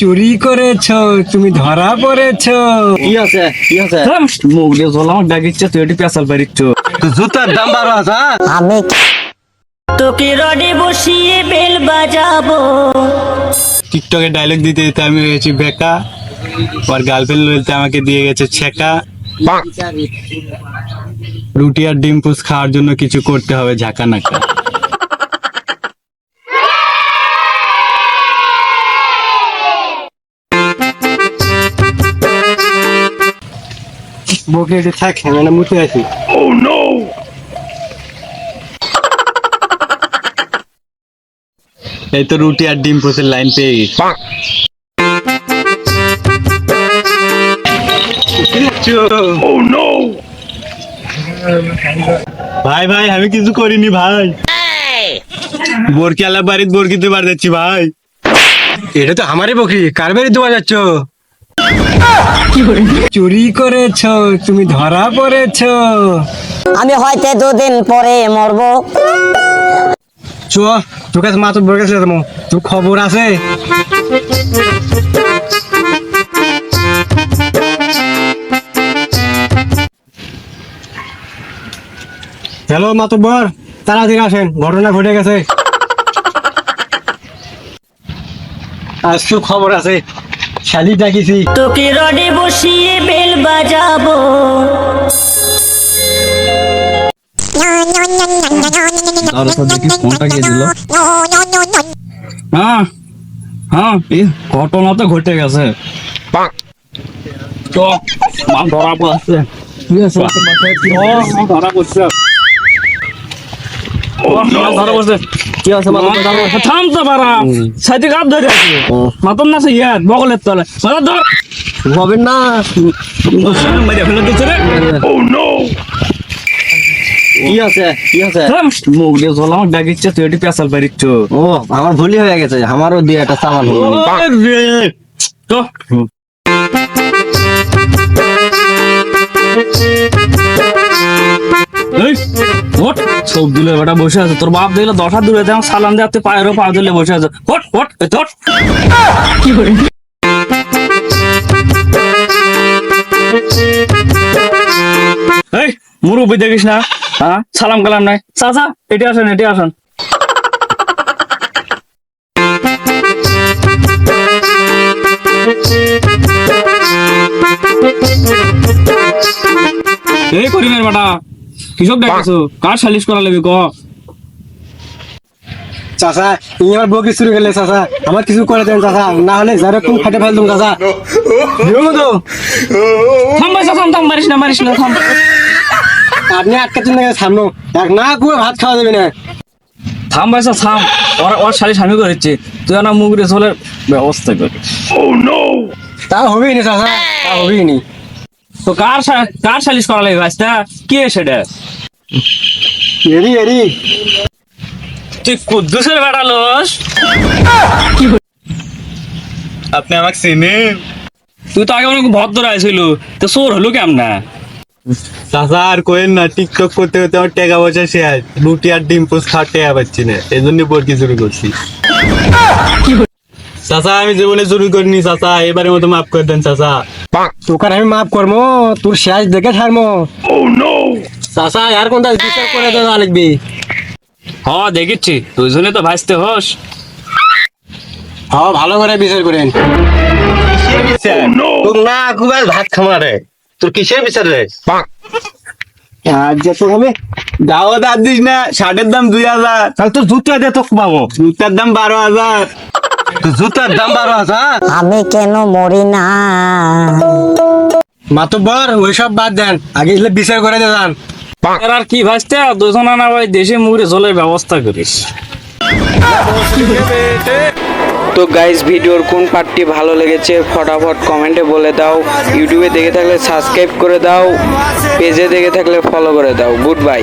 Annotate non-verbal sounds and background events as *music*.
চুরি করেছ তুমি ধরা পড়েছো। কি আছে? কি আছে? মুখ দিয়ে জল আমার ডাকিচ্ছে তুই এটি পেঁচাল পারিচ্ছ জুতার দাম বারো হাজার। আমি তোকে রডে বসিয়ে বেল বাজাবো। টিকটকে ডায়লগ দিতে দিতে আমি হয়েছি বেকা। আর গার্লফ্রেন্ড বলতে আমাকে দিয়ে গেছে ছেকা। রুটি আর ডিম পুস খাওয়ার জন্য কিছু করতে হবে ঝাঁকা নাকা। বকে এটি থাক হ্যাঁ মুতে আছি এই তো রুটি আর ডিম পোসের লাইন পেয়ে গেছি। ভাই ভাই আমি কিছু করিনি ভাই। বরকি আলা বাড়িত বরকিতে বার যাচ্ছি ভাই। এটা তো আমারই বকরি। কার বাড়ি দেওয়া যাচ্ছ? চুরি করেছ তুমি ধরা পড়েছো। আমি হয়তো দুদিন পরে মরবো। চ তোর কাছে মা তো বলে গেছে তোর খবর আছে? হ্যালো মাতব্বর তাড়াতাড়ি আসেন ঘটনা ঘটে গেছে। আজকে খবর আছে। শালি ডাকিছি। তোকে রডে বসিয়ে বেল বাজাবো। ফোনটা কে দিল হ্যাঁ হ্যাঁ ঘটনা তো ঘটে গেছে। ধরা পড়ছে। ধরা পড়ছে। ধরা পড়ছে কি আছে মা ধরা পড়ছে থাম তো বারা সাইতে কাপ ধরে আছে। মাতন না সে ইয়ার বগলের তলে। মাথা ধর। হবে না। মেরে ফেলে দিচ্ছে রে। কি আছে কি আছে মুখ দিয়ে জল আমার ডাকিচ্ছে তুই এটি পেঁচাল পারিচ্ছ ও আমার ভুলই হয়ে গেছে। আমারও দিয়ে একটা সাবান হলো। তো সব দিলে বেটা বসে আছে। তোর বাপ দিলে দশ দূরে দেখ সালাম দেওয়াতে পায়েরও পা দিলে বসে আছে। ওঠ ওঠ এই তো ওঠ। এই, মুরব্বী দেখিস না? হ্যাঁ? সালাম কালাম নাই। চাচা, এটি আসেন এটি আসেন। এই করিমের বেটা। ডাকছো কার সালিশ করা লাগবে ক চাচা এই আমার বকরি শুরু গেলে চাচা। আমার কিছু করে দেন চাচা। না হলে যারা কোন ফাটে ফেলতুম চাচা। তো? থাম ভাই থাম থাম মারিস না মারিস না থাম। আপনি আটকাচ্ছেন না সামনে এক না করে ভাত খাওয়া যাবে না। থাম ভাই থাম। ওর ওর আমি করেছি। তুই না মুগরে চলের ব্যবস্থা কর। তা হবেই না চাচা। তা হবেই নি। তো কার কার সালিশ করা লাগবে আজটা কি সেটা? এরি এরি। তুই কুদ্দুসের বেটা লোস। আপনি আমাকে চিনেন? তুই তো আগে অনেক ভদ্র আইছিল তো চোর হলো কেমন? না চাচা আর কোয়েন না টিকটক করতে করতে আমার টাকা পয়সা শেয়ার রুটি আর ডিম পোস্ট খাওয়ার টাকা পাচ্ছি না। এই জন্য বরকি শুরু করছি। চাচা আমি জীবনে শুরু করিনি চাচা এবারের মতো মাফ করে দেন চাচা। তোকে আমি মাফ করব তোর শেষ দেখে ছাড়বো চাচা আর কোনটা বিচার করে দেওয়া লাগবি হ দেখেছি দুইজনে তো ভাসতে হোস। হ্যাঁ ভালো করে বিচার করেন। তোর না কুবার ভাত খামারে তোর কিসের বিচার রে? আর যে তো আমি দাওয়াত আর দিস না শার্টের দাম দুই হাজার। তাহলে তোর জুতা দে তো পাবো জুতার দাম বারো হাজার। *laughs* জুতার দাম বারো হাজার। আমি কেন মরি না? মাতব্বর ওইসব বাদ দেন। আগে এগুলো বিচার করে দেন আর কি ভাসতে? দুজন না ভাই দেশে মুগরে জলের ব্যবস্থা করিস। তো গাইস ভিডিওর কোন পার্টটি ভালো লেগেছে ফটাফট কমেন্টে বলে দাও। ইউটিউবে দেখে থাকলে সাবস্ক্রাইব করে দাও। পেজে দেখে থাকলে ফলো করে দাও। Good bye